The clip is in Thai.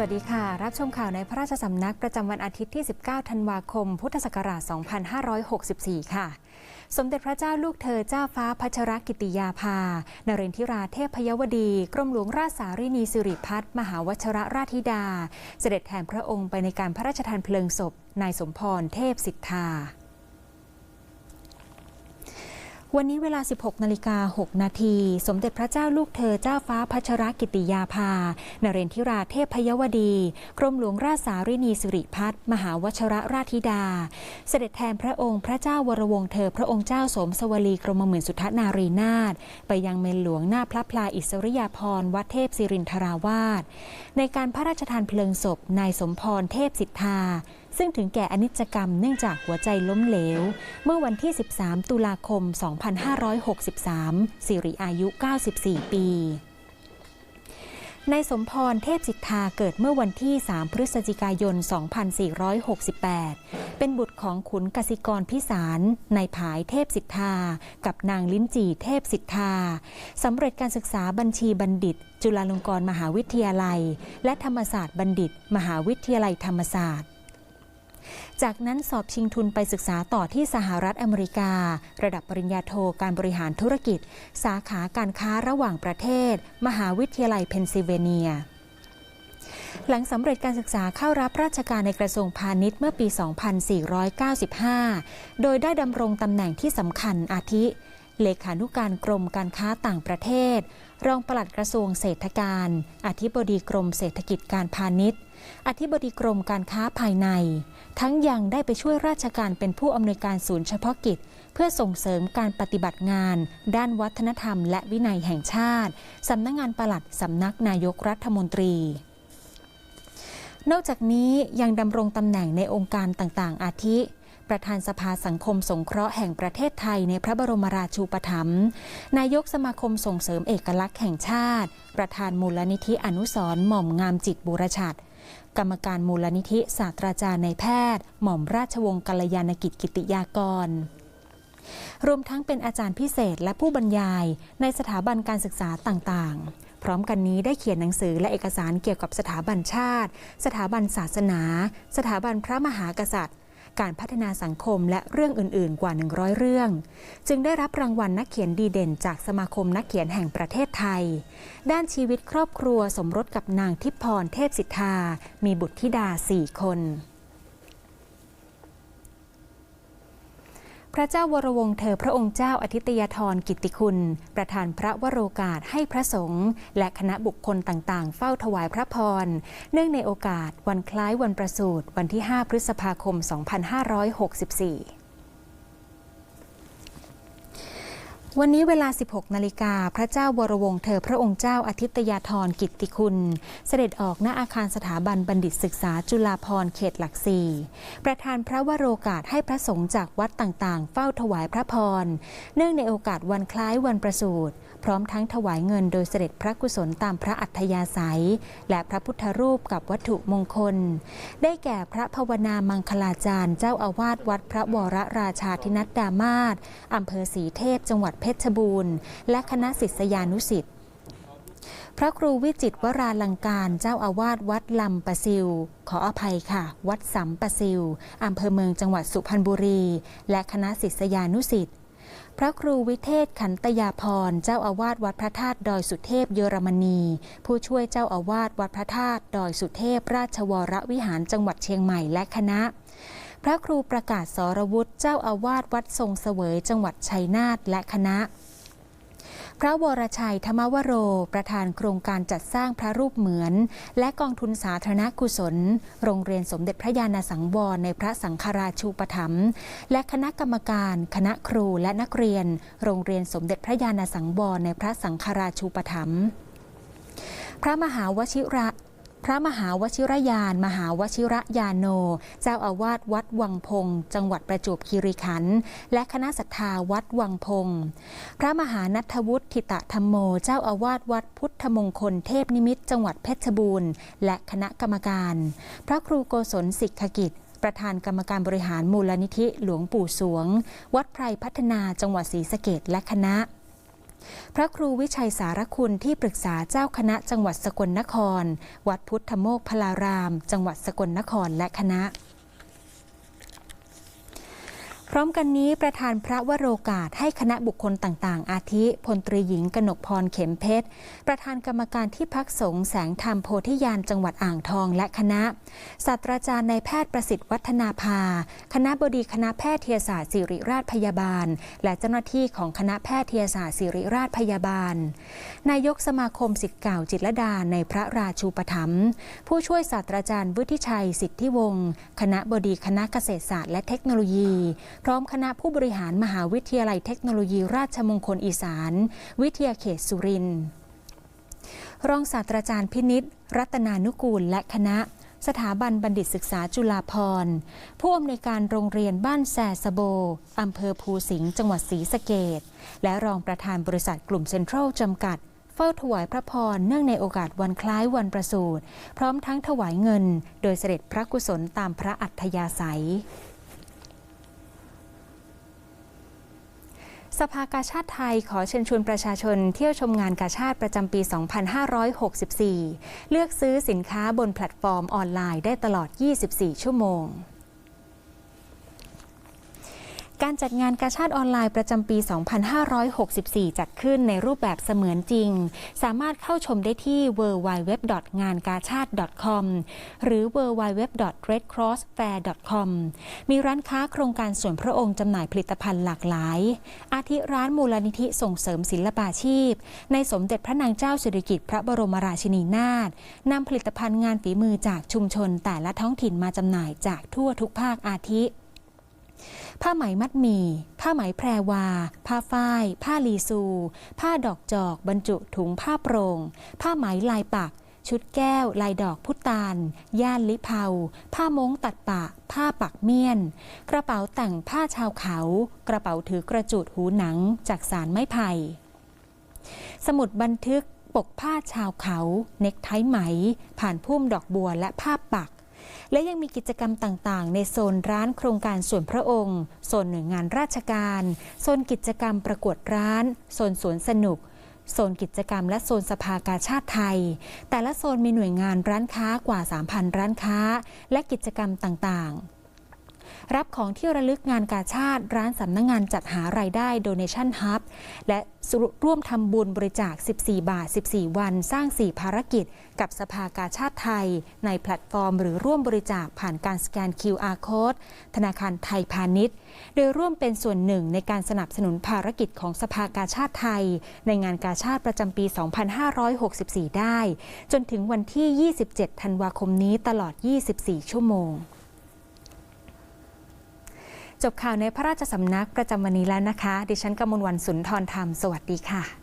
วัสดีค่ะ รับชมข่าวในพระราชสำนักประจำวันอาทิตย์ที่ 19 ธันวาคม พุทธศักราช 2564 ค่ะ สมเด็จพระเจ้าลูกเธอเจ้าฟ้าพัชรกิติยาภา นเรนทิราเทพพยวดี กรมหลวงราชสารินีสิริพัฒน์มหาวชรราชธิดา เสด็จแทนพระองค์ไปในการพระราชทานเพลิงศพ นายสมพร เทพสิทธา วันนี้เวลา 16 นาฬิกา 6 นาที สมเด็จพระเจ้าลูกเธอเจ้าฟ้าพัชรกิติยาภา นเรนทิราเทพพยวดี กรมหลวงราชสารินีสิริพัฒน์มหาวชรราชธิดา เสด็จแทนพระองค์พระเจ้าวรวงเธอพระองค์เจ้าสมสวลีกรมหมื่นสุทธนารีนาถไปยังเมนหลวงหน้าพระพลาอิสริยาภรวัดเทพศิรินทราวาสในการพระราชทานเพลิงศพนายสมพรเทพสิทธา ซึ่งถึงแก่อนิจกรรมเนื่องจากหัวใจล้มเหลว เมื่อวันที่ 13 ตุลาคม 2563 สิริอายุ 94 ปีนายสมพรเทพสิทธาเกิดเมื่อวันที่ 3 พฤศจิกายน 2468 เป็นบุตรของขุนกสิกรพิสารนายผายเทพสิทธา กับนางลิ้นจีเทพสิทธา สำเร็จการศึกษาบัญชีบัณฑิต จุฬาลงกรณ์มหาวิทยาลัย และธรรมศาสตร์บัณฑิต มหาวิทยาลัยธรรมศาสตร์ จากนั้นสอบชิงทุนไปศึกษาต่อที่สหรัฐอเมริกา ระดับปริญญาโทการบริหารธุรกิจ สาขาการค้าระหว่างประเทศ มหาวิทยาลัยเพนซิลเวเนียหลังสำเร็จการศึกษาเข้ารับราชการในกระทรวงพาณิชย์เมื่อปี 2495 โดยได้ดำรงตำแหน่งที่สำคัญอาทิ เลขานุการกรมการค้าต่างประเทศ รองปลัดกระทรวงเศรษฐการ อธิบดีกรมเศรษฐกิจการพาณิชย์ อธิบดีกรมการค้าภายใน ทั้งยังได้ไปช่วยราชการเป็นผู้อำนวยการศูนย์เฉพาะกิจ เพื่อส่งเสริมการปฏิบัติงาน ด้านวัฒนธรรม และวินัยแห่งชาติสำนักงงานปลัดสำนักนายกรัฐมนตรีนอกจากนี้ยังดำรงตำแหน่งในองค์การต่างๆ อาทิ ประธานสภาสังคมสงเคราะห์แห่งประเทศไทยในพระบรมราชูปถัมภ์นายกสมาคมส่งเสริมเอกลักษณ์แห่งชาติ ประธานมูลนิธิอนุสร์หม่อมงามจิตบุรชัดกรรมการมูลนิธิศาสตราจารย์ในแพทย์ หม่อมราชวงศ์กัลยาณกิจกิติยากรรวมทั้งเป็นอาจารย์พิเศษและผู้บรรยายในสถาบันการศึกษาต่างๆ พร้อมกันนี้ได้เขียนหนังสือและเอกสารเกี่ยวกับสถาบันชาติ สถาบันศาสนา สถาบันพระมหากษัตริย์ การพัฒนาสังคมและเรื่องอื่น ๆ กว่า 100 เรื่อง จึงได้รับรางวัลนักเขียนดีเด่น จากสมาคมนักเขียนแห่งประเทศไทย ด้านชีวิตครอบครัวสมรสกับนางทิพพรเทพสิทธา มีบุตรธิดาสี่คน พระเจ้าวรวงเธอพระองค์เจ้าอาทิตยธรกิตติคุณ ประธานพระวโรกาสให้พระสงฆ์และคณะบุคคลต่างๆ เฝ้าถวายพระพร เนื่องในโอกาสวันคล้ายวันประสูติวันที่ 5 พฤษภาคม 2564 วันนี้เวลา 16 นาฬิกา พระเจ้าวรวงเธอพระองค์เจ้าอาทิตยาธรกิตติคุณ เสด็จออกหน้าอาคารสถาบันบัณฑิตศึกษาจุฬาภรณ์เขตหลักสี่ประธานพระวโรกาสให้พระสงฆ์จากวัดต่างๆ เฝ้าถวายพระพร เนื่องในโอกาสวันคล้ายวันประสูติพร้อมทั้งถวายเงินโดยเสด็จพระกุศลตามพระอัธยาศัย และพระพุทธรูปกับวัตถุมงคล ได้แก่พระภาวนามังคลาจารย์ เจ้าอาวาสวัดพระวรราชาธินัดดามาศอำเภอศรีเทพจังหวัดเพชรบูรณ์ และคณะศิษยานุศิษย์พระครูวิจิตวราลังการเจ้าอาวาสวัดลำปะซิว ขออภัยค่ะ วัดสัมปะซิวอำเภอเมืองจังหวัดสุพรรณบุรี และคณะศิษยานุศิษย์พระครูวิเทศขันตยาพร เจ้าอาวาสวัดพระธาตุดอยสุเทพเยอรมนี ผู้ช่วยเจ้าอาวาสวัดพระธาตุดอยสุเทพราชวรวิหารจังหวัดเชียงใหม่และคณะ พระครูประกาศสรวุฒิเจ้าอาวาสวัดทรงเสวย จังหวัดชัยนาทและคณะ พระวรชัยธรรมวโร ประธานโครงการจัดสร้างพระรูปเหมือน และกองทุนสาธารณกุศล โรงเรียนสมเด็จพระญาณสังวรในพระสังฆราชูปถัมภ์และคณะกรรมการ คณะครูและนักเรียน โรงเรียนสมเด็จพระญาณสังวรในพระสังฆราชูปถัมภ์พระมหาวชิระ พระมหาวชิรยาน มหาวชิระยานโน เจ้าอาวาสวัดวังพงจังหวัดประจวบคีรีขันธ์และคณะศรัทธาวัดวังพงพระมหานัทวุฒิทิตะธรรมโม เจ้าอาวาสวัดพุทธมงคลเทพนิมิตจังหวัดเพชรบูรณ์ และคณะกรรมการ พระครูโกศลสิกขกิจประธานกรรมการบริหารมูลนิธิหลวงปู่สวง วัดไพรพัฒนาจังหวัดศรีสะเกดและคณะ พระครูวิชัยสารคุณที่ปรึกษาเจ้าคณะจังหวัดสกลนคร วัดพุทธโมกพลาราม จังหวัดสกลนครและคณะ พร้อมกันนี้ประธานพระวโรกาสให้คณะบุคคลต่างๆ อาทิพลตรีหญิงกนกพรเข็มเพชร ประธานกรรมการที่พักสงฆ์แสงธรรมโพธิญาณจังหวัดอ่างทองและคณะศาสตราจารย์นายแพทย์ประสิทธิ์วัฒนาภา คณะบดีคณะแพทยศาสตร์ศิริราชพยาบาล และเจ้าหน้าที่ของคณะแพทยศาสตร์ศิริราชพยาบาล นายกสมาคมสิทธิ์เก่าจิตรดาในพระราชูปถัมภ์ผู้ช่วยศาสตราจารย์วุฒิชัยสิทธิวงศ์คณะบดีคณะเกษตรศาสตร์และเทคโนโลยีพร้อมคณะผู้บริหารมหาวิทยาลัยเทคโนโลยีราชมงคลอีสาน วิทยาเขตสุรินทร์รองศาสตราจารย์พินิษรัตนานุกูลและคณะสถาบันบัณฑิตศึกษาจุฬาภรณ์ผู้อำนวยการโรงเรียนบ้านแซสโบอำเภอภูสิงห์จังหวัดศรีสะเกดและรองประธานบริษัทกลุ่มเซ็นทรัลจำกัด เฝ้าถวายพระพรเนื่องในโอกาสวันคล้ายวันประสูติพร้อมทั้งถวายเงิน โดยเสด็จพระกุศลตามพระอัธยาศัย สภากาชาติไทยขอเชิญชวนประชาชนเที่ยวชมงานกาชาติประจำปี 2564 เลือกซื้อสินค้าบนแพลตฟอร์มออนไลน์ได้ตลอด 24 ชั่วโมง การจัดงานกาชาติออนไลน์ประจำปี 2564 จัดขึ้นในรูปแบบเสมือนจริง สามารถเข้าชมได้ที่ www. งานกาชาติ .com หรือ www. redcrossfair.com มีร้านค้าโครงการส่วนพระองค์จำหน่ายผลิตภัณฑ์หลากหลาย อาทิร้านมูลนิธิส่งเสริมศิลปาชีพ ในสมเด็จพระนางเจ้าสิริกิติ์พระบรมราชินีนาถนำผลิตภัณฑ์งานฝีมือจากชุมชนแต่ละท้องถิ่นมาจำหน่ายจากทั่วทุกภาคอาทิ ผ้าไหมมัดหมี่ ผ้าไหมแพรวา ผ้าฝ้าย ผ้าลีซู ผ้าดอกจอก บรรจุถุงผ้าโปร่ง ผ้าไหมลายปัก ชุดแก้ว ลายดอกพุตาน ย่านลิเผาผ้ามงตัดปะ ผ้าปักเมียน กระเป๋าแต่งผ้าชาวเขา กระเป๋าถือกระจุดหูหนังจากสารไม้ไผ่ สมุดบันทึกปกผ้าชาวเขา เน็กไทไหม ผ่านพุ่มดอกบัวและผ้าปัก และยังมีกิจกรรมต่างๆ ในโซนร้านโครงการส่วนพระองค์ โซนหน่วยงานราชการ โซนกิจกรรมประกวดร้าน โซนสวนสนุก โซนกิจกรรมและโซนสภากาชาติไทย แต่ละโซนมีหน่วยงานร้านค้ากว่า 3,000 ร้านค้า และกิจกรรมต่างๆ รับของที่ระลึกงานกาชาติ ร้านสำนักงงานจัดหารายได้ Donation Hub และร่วมทำบุญบริจาค 14 บาท 14 วัน สร้าง 4 ภารกิจ กับสภากาชาติไทย ในแพลตฟอร์ม หรือร่วมบริจาคผ่านการสแกน QR Code ธนาคารไทยพาณิชย์ โดยร่วมเป็นส่วนหนึ่งในการสนับสนุนภารกิจของสภากาชาติไทย ในงานกาชาติประจำปี 2564 ได้ จนถึงวันที่ 27 ธันวาคมนี้ตลอด 24 ชั่วโมง จบข่าวในพระราชสำนักประจำวันนี้แล้วนะคะ ดิฉันกมลวันสุนทรธรรม สวัสดีค่ะ